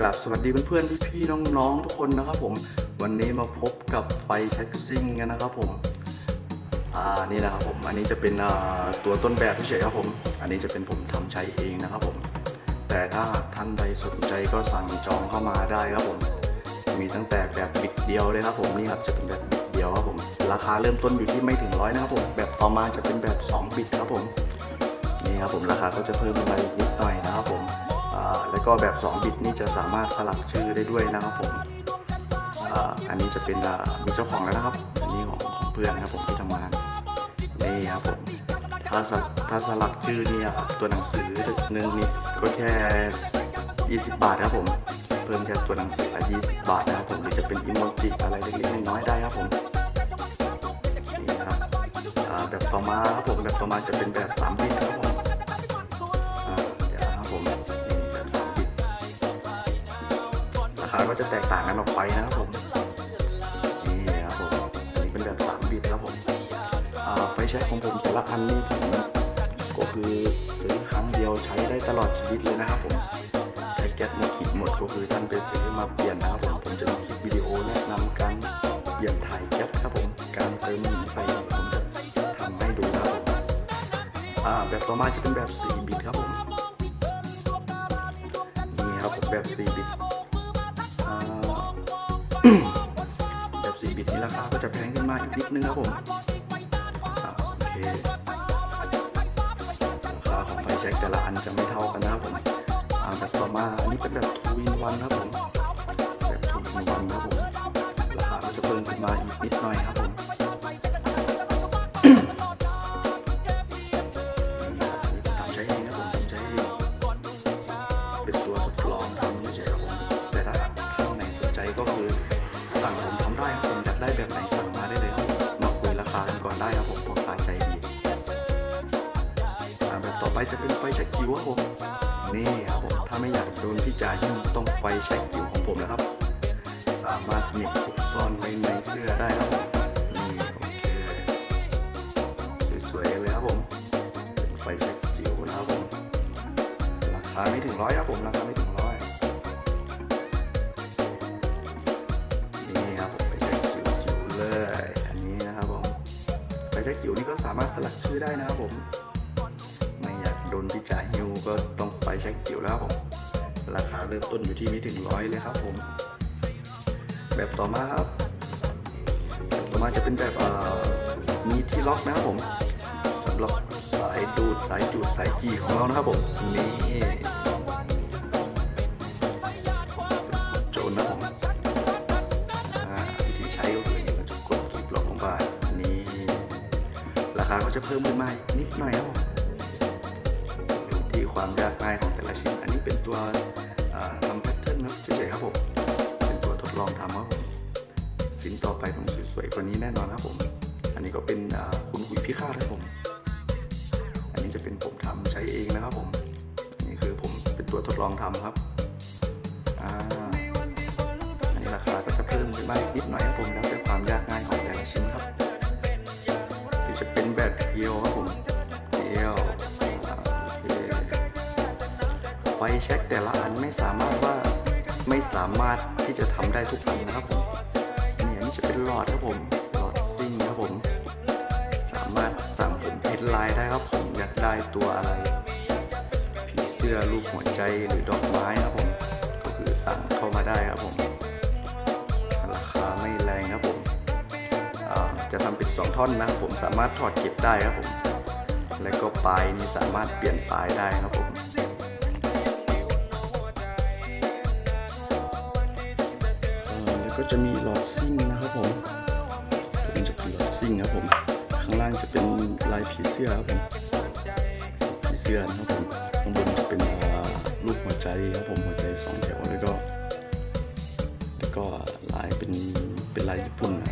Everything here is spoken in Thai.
กลับสวัสดีเพื่อนๆพี่ๆน้องๆทุกคนนะครับผมวันนี้มาพบกับไฟแช็กซิ่งกันนะครับผมอ่านี่นะครับผมอันนี้จะเป็นตัวต้นแบบเฉยครับผมอันนี้จะเป็นผมทำใช้เองนะครับผม แต่ถ้าท่านใดสนใจก็สั่งจองเข้ามาได้ครับผมมีตั้งแต่แบบบิดเดียวเลยครับผมนี่ครับจะเป็นแบบบิดเดียวครับผมราคาเริ่มต้นอยู่ที่ไม่ถึงร้อยนะครับผมแบบต่อมาจะเป็นแบบ 2 บิดครับผมนี่ครับผมราคาก็จะเพิ่มขึ้นมาอีกนิดหน่อยนะครับผม แล้วก็แบบ 2 บิตนี่จะสามารถสลักชื่อได้ด้วยนะครับผมออันนี้จะเป็นมีเจ้าของแล้วนะครับ อันนี้ของของเพื่อนนะครับผมที่ทำงานนี่ครับผมถ้าสลักถ้าสลักชื่อเนี่ยตัวหนังสือหนึ่งนี่ก็แค่ 20 บาทครับผมเพิ่มแค่ตัวหนังสือละ20 บาทนะครับผมหรือจะเป็นอิโมจิอะไรเล็กๆน้อยๆได้ครับผมนี่ครับแบบต่อมาครับผมแบบต่อมาจะเป็นแบบ3บิตครับผม ก็จะแตกต่างกันออกไปนะครับผมนี่ครับผมอันนี้เป็นแบบ3บิตครับผมไฟแช็กของผมแต่ละอันนี่ผมก็คือซื้อครั้งเดียวใช้ได้ตลอดชีวิตเลยนะครับผมใช้แก๊สหมดหิดหมดก็คือท่านไปซื้อมาเปลี่ยนนะครับผมผมจะมีคลิปวิดีโอแนะนำการเปลี่ยนถ่ายแก๊สครับผมการเติมหินใส่ผมจะทำให้ดูนะครับอ่าแบบต่อมาจะเป็นแบบ4บิตครับผมนี่ครับผมแบบ4บิต 4บิตนี้ราคาก็จะแพงขึ้นมาอีกนิดนึงครับผมโอเคราคาของไฟแช็กแต่ละอันจะไม่เท่ากันนะครับผมอ่าแบบต่อมาอันนี้เป็นแบบ2 in 1ครับผมแบบ2 in 1ครับผมราคาก็จะเพิ่มขึ้นมาอีกนิดหน่อยครับ ไปจะเป็นไฟแช็กจิ๋วครับผมนี่ครับผมถ้าไม่อยากโดนพี่จ่ายิ่งต้องไฟแช็กจิ๋วของผมนะครับ สามารถหนีบซุกซ่อนไว้ในเสื้อได้ครับผมนี่โอเคสวยๆเลยครับผมไฟแช็กจิ๋วนะครับผมราคาไม่ถึงร้อยครับผมราคาไม่ถึงร้อยนี่ครับผมไฟแช็กจิ๋วจิ๋วเลยอันนี้นะครับผมไฟแช็กจิ๋วนี่ก็สามารถสลักชื่อได้นะครับผม โดนพิจารฮิวก็ต้องไฟแช็กจิ๋วแล้วครับผมราคาเริ่มต้นอยู่ที่ไม่ถึงร้อยเลยครับผม แบบต่อมาครับแบบต่อมาจะเป็นแบบมีที่ล็อกนะครับผมสำหรับสายดูดสายจูดสายจีของเรานะครับผมนี่โจนนะครับผมอ่าวิธีใช้ก็คือเราจะกดคลิปล็อกลงไปนี่ราคาก็จะเพิ่มขึ้นมานิดหน่อยครับผม ความยากง่ายของแต่ละชิ้น อันนี้เป็นตัวทำแพทเทิร์นครับเฉยๆครับผมเป็นตัวทดลองทำครับผมสินต่อไปต้องสวยๆกว่านี้แน่นอนครับผม อันนี้ก็เป็นคุณหุยพิฆาตครับผม อันนี้จะเป็นผมทำใช้เองนะครับผมอันนี้คือผมเป็นตัวทดลองทำครับอ่าอันนี้ราคาก็จะเพิ่มขึ้นมาอีกนิดหน่อยครับผมแล้วแต่ความยากง่ายของแต่ละชิ้นครับที่จะเป็นแบบเพียวครับ ฟแช็กแต่ละอันไม่สามารถว่าไม่สามารถที่จะทำได้ทุกอันนะครับผมเนี่อันนี้จะเป็นหลอดครับผมหลอดซิ่งครับผม สามารถสั่งผมเฮดไลน์ได้ครับผมอยากได้ตัวอะไรผีเสื้อรูปหัวใจหรือดอกไม้ครับผมก็คือสั่งเข้ามาได้ครับผมราคาไม่แรงครับผมจะทำเป็นสองท่อนนะครับผมสามารถถอดเก็บได้ครับผม และก็ปลายนี้สามารถเปลี่ยนปลายได้ครับผม ก็จะมีหลอดซิ่งนะครับผมตัวนี้จะเป็นหลอดซิ่งครับผม ข้างล่างจะเป็นลายผีเสื้อครับผมผีเสื้อนะครับผมข้างบนจะเป็นรูปหัวใจครับผมหัวใจสองแถวแล้วก็ แล้วก็ลายเป็นเป็นลายญี่ปุ่นนะ